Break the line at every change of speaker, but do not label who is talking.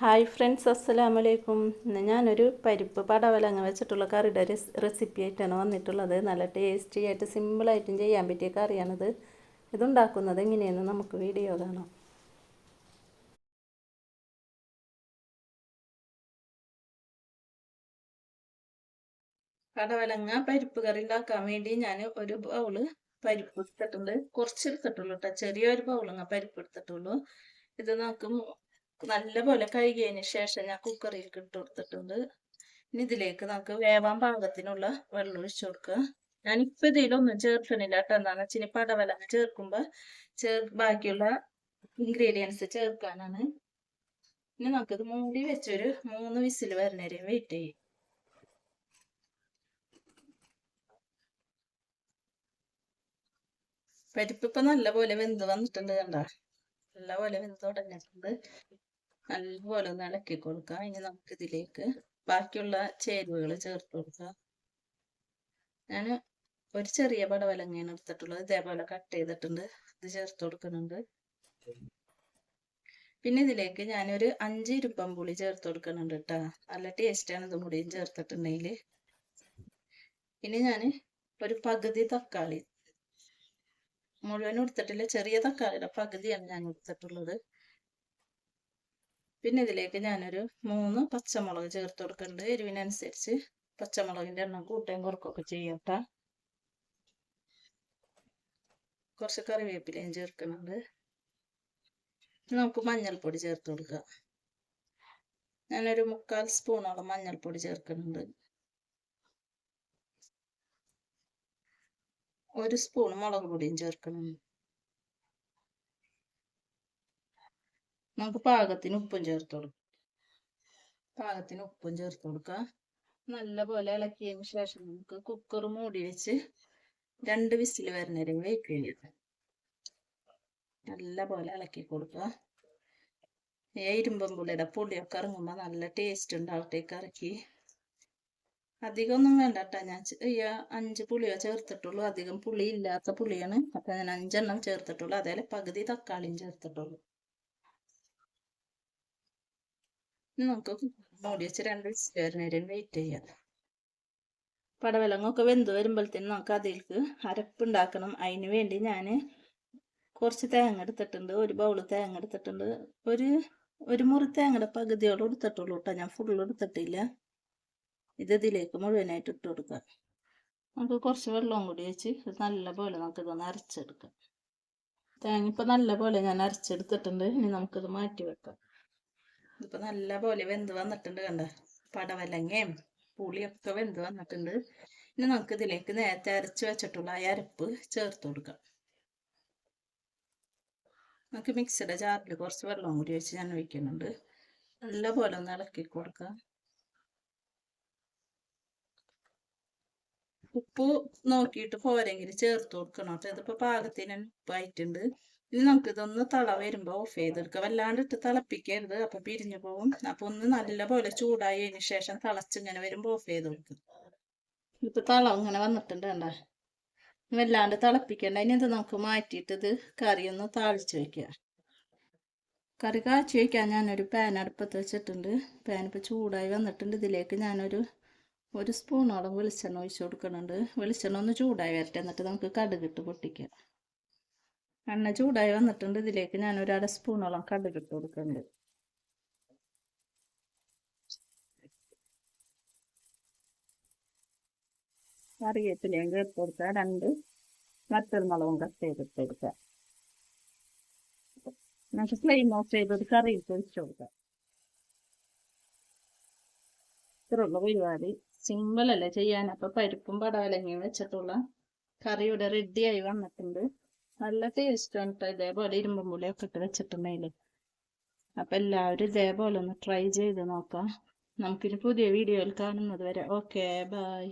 Hi friends അസ്സലാമു അലൈക്കും ഇന്ന് ഞാനൊരു പരിപ്പ് പടവലങ്ങ വെച്ചിട്ടുള്ള കറിയുടെ റെസിപ്പി ആയിട്ടാണ് വന്നിട്ടുള്ളത്. നല്ല ടേസ്റ്റി ആയിട്ട് സിമ്പിളായിട്ടും ചെയ്യാൻ പറ്റിയ കറിയാണിത്. ഇതുണ്ടാക്കുന്നത് എങ്ങനെയെന്ന് നമുക്ക് വീഡിയോ കാണാം. പടവലങ്ങ പരിപ്പ് കറി ഉണ്ടാക്കാൻ വേണ്ടി ഞാൻ ഒരു ബൗൾ പരിപ്പ് എടുത്തിട്ടുണ്ട്. കുറച്ച് എടുത്തിട്ടുള്ളൂ കേട്ടോ ചെറിയൊരു ബൗളങ്ങ പരിപ്പ് എടുത്തിട്ടുള്ളൂ. ഇത് നമുക്ക് നല്ലപോലെ കഴുകിയതിന് ശേഷം ഞാൻ കുക്കറിലേക്ക് ഇട്ട് കൊടുത്തിട്ടുണ്ട്. ഇനി ഇതിലേക്ക് നമുക്ക് വേവാൻ പാകത്തിനുള്ള വെള്ളം ഒഴിച്ചു കൊടുക്കുക. ഞാനിപ്പോ ഇതിലൊന്നും ചേർക്കണില്ല കേട്ടോ. എന്താണെന്ന് വെച്ചാൽ ഇനി പടവലങ്ങ ചേർക്കുമ്പോ ചേർ ബാക്കിയുള്ള ഇൻഗ്രീഡിയൻസ് ചേർക്കാനാണ്. ഇനി നമുക്ക് ഇത് മൂടി വെച്ചൊരു മൂന്ന് വിസിൽ വരുന്നവരെ വെയിറ്റ് ചെയ്യും. പരിപ്പ് ഇപ്പൊ നല്ലപോലെ വെന്ത് വന്നിട്ടുണ്ട് കണ്ട? നല്ലപോലെ വെന്ത് തുടങ്ങിയിട്ടുണ്ട്. നല്ലപോലെ ഒന്ന് ഇളക്കി കൊടുക്കാം. ഇനി നമുക്ക് ഇതിലേക്ക് ബാക്കിയുള്ള ചേരുവകൾ ചേർത്ത് കൊടുക്കാം. ഞാൻ ഒരു ചെറിയ പടവലങ്ങയാണ് എടുത്തിട്ടുള്ളത്. ഇതേപോലെ കട്ട് ചെയ്തിട്ടുണ്ട്. ഇത് ചേർത്ത് കൊടുക്കുന്നുണ്ട്. പിന്നെ ഇതിലേക്ക് ഞാനൊരു അഞ്ച് ഇരുപ്പം പുളി ചേർത്ത് കൊടുക്കുന്നുണ്ട് കേട്ടോ നല്ല ടേസ്റ്റാണ് ഇതും കൂടിയും ചേർത്തിട്ടുണ്ടെങ്കിൽ ഇനി ഞാൻ ഒരു പകുതി തക്കാളി. മുഴുവൻ എടുത്തിട്ടില്ല. ചെറിയ തക്കാളിയുടെ പകുതിയാണ് ഞാൻ എടുത്തിട്ടുള്ളത്. പിന്നെ ഇതിലേക്ക് ഞാനൊരു മൂന്ന് പച്ചമുളക് ചേർത്ത് കൊടുക്കുന്നുണ്ട് എരിവിനനുസരിച്ച് പച്ചമുളകിന്റെ എണ്ണം കൂട്ടുകയും കുറക്കുകയൊക്കെ ചെയ്യട്ട കുറച്ച് കറിവേപ്പിലയും ചേർക്കുന്നുണ്ട്. നമുക്ക് മഞ്ഞൾപ്പൊടി ചേർത്ത് കൊടുക്കുക ഞാനൊരു മുക്കാൽ സ്പൂണോളം മഞ്ഞൾപ്പൊടി ചേർക്കുന്നുണ്ട്. ഒരു സ്പൂൺ മുളക് പൊടിയും ചേർക്കണം നമുക്ക് പാകത്തിന് ഉപ്പും ചേർത്ത് കൊടുക്കാം. പാകത്തിന് ഉപ്പും ചേർത്ത് കൊടുക്കാം നല്ലപോലെ ഇളക്കിയതിന് ശേഷം നമുക്ക് കുക്കർ മൂടി വെച്ച് രണ്ട് വിസിൽ വരുന്നവരെ ചെയ്യാം നല്ല പോലെ ഇളക്കി കൊടുക്കുക. ഇരുമ്പം പുളിയുടെ പുളിയൊക്കെ ഇറങ്ങുമ്പോൾ നല്ല ടേസ്റ്റ് ഉണ്ടാവട്ടെ കറിക്ക്. അധികമൊന്നും വേണ്ട കേട്ടോ ഞാൻ അഞ്ച് പുളിയോ ചേർത്തിട്ടുള്ളൂ. അധികം പുളി ഇല്ലാത്ത പുളിയാണ്. അപ്പൊ ഞാൻ അഞ്ചെണ്ണം ചേർത്തിട്ടുള്ളൂ. അതേപോലെ പകുതി തക്കാളിയും ചേർത്തിട്ടുള്ളൂ. നമുക്ക് മൂടി വെച്ച് രണ്ട് വിസിൽ വരെ. വെയിറ്റ് ചെയ്യാം. പടവലങ്ങൊക്കെ വെന്ത് വരുമ്പോഴത്തേനും നമുക്ക് അതിലേക്ക് അരപ്പുണ്ടാക്കണം. അതിന് വേണ്ടി ഞാൻ കുറച്ച് തേങ്ങ എടുത്തിട്ടുണ്ട്. ഒരു ബൗൾ തേങ്ങ എടുത്തിട്ടുണ്ട്. ഒരു ഒരു മുറി തേങ്ങയുടെ പകുതിയോളം എടുത്തിട്ടുള്ളൂ കേട്ടോ. ഞാൻ ഫുള്ള് എടുത്തിട്ടില്ല. ഇത് ഇതിലേക്ക് മുഴുവനായിട്ട് ഇട്ട് കൊടുക്കാം. നമുക്ക് കുറച്ച് വെള്ളവും കൂടി വെച്ച് നല്ല പോലെ നമുക്കിതൊന്ന് അരച്ചെടുക്കാം. തേങ്ങ ഇപ്പം നല്ല പോലെ ഞാൻ അരച്ചെടുത്തിട്ടുണ്ട്. ഇനി നമുക്കിത് മാറ്റി വെക്കാം. ഇതിപ്പോൾ നല്ല പോലെ വെന്ത് വന്നിട്ടുണ്ട് കണ്ട? പടവലങ്ങയും പുളിയൊക്കെ വെന്ത് വന്നിട്ടുണ്ട്. ഇനി നമുക്ക് ഇതിലേക്ക് നേരത്തെ അരച്ച് വെച്ചിട്ടുള്ള ആ അരപ്പ് ചേർത്ത് കൊടുക്കാം. നമുക്ക് മിക്സിയുടെ ജാറിൽ കുറച്ച് വെള്ളം കൂടി വെച്ച് ഞാൻ ഒഴിക്കുന്നുണ്ട്. നല്ല പോലെ ഒന്ന് ഇളക്കി കൊടുക്കാം. ഉപ്പ് നോക്കിയിട്ട് പോരെങ്കിൽ ചേർത്ത് കൊടുക്കണം കേട്ടോ. ഇതിപ്പോൾ പാകത്തിന് ഉപ്പായിട്ടുണ്ട്. ഇനി നമുക്കിതൊന്ന് തള വരുമ്പോൾ ഓഫ് ചെയ്തെടുക്കുക വല്ലാണ്ട് ഇട്ട് തിളപ്പിക്കരുത്. അപ്പം പിരിഞ്ഞു പോകും അപ്പം ഒന്ന് നല്ല പോലെ ചൂടായതിന് ശേഷം തിളച്ചിങ്ങനെ വരുമ്പോൾ ഓഫ് ചെയ്ത് കൊടുക്കും. ഇപ്പൊ തള ഇങ്ങനെ വന്നിട്ടുണ്ട് കണ്ട? വല്ലാണ്ട് തിളപ്പിക്കണ്ട. ഇനി ഇത് നമുക്ക് മാറ്റിയിട്ട് ഇത് കറി ഒന്ന് താളിച്ച് വയ്ക്കുക കറി കാച്ചി വയ്ക്കാൻ ഞാനൊരു പാൻ അടുപ്പത്ത് വെച്ചിട്ടുണ്ട്. പാൻ ഇപ്പോൾ ചൂടായി വന്നിട്ടുണ്ട്. ഇതിലേക്ക് ഞാനൊരു ഒരു സ്പൂണോളം വെളിച്ചെണ്ണ ഒഴിച്ചു കൊടുക്കുന്നുണ്ട്. വെളിച്ചെണ്ണ ഒന്ന് ചൂടായി വരട്ടെ. എന്നിട്ട് നമുക്ക് കടുകിട്ട് പൊട്ടിക്കാം. എണ്ണ ചൂടായി വന്നിട്ടുണ്ട്. ഇതിലേക്ക് ഞാൻ ഒരു അര സ്പൂണോളം കടുകിട്ട് കൊടുക്കുന്നുണ്ട്. കറിവേപ്പിലയും ചേർത്ത് കൊടുക്കുക. രണ്ട് മുളകും കട്ട് ചെയ്തിട്ട് കൊടുക്കുക. നമുക്ക് ഫ്ലെയിം ഓഫ് ചെയ്തത് കറി ഒഴിച്ചു കൊടുക്കാം. ഇത്രയുള്ള പരിപാടി. സിമ്പിൾ അല്ലേ ചെയ്യാൻ? അപ്പൊ പരിപ്പും പടവലങ്ങയും വെച്ചിട്ടുള്ള കറി ഇവിടെ റെഡിയായി വന്നിട്ടുണ്ട്. നല്ല ടേസ്റ്റ് ആണ് കേട്ടോ ഇതേപോലെ ഇരുമ്പും പുളിയൊക്കെ ഇട്ട് വെച്ചിട്ടുണ്ടെങ്കിൽ. അപ്പൊ എല്ലാവരും ഇതേപോലെ ഒന്ന് ട്രൈ ചെയ്ത് നോക്കാം. നമുക്കിനി പുതിയ വീഡിയോയിൽ കാണുന്നത് വരെ. Okay bye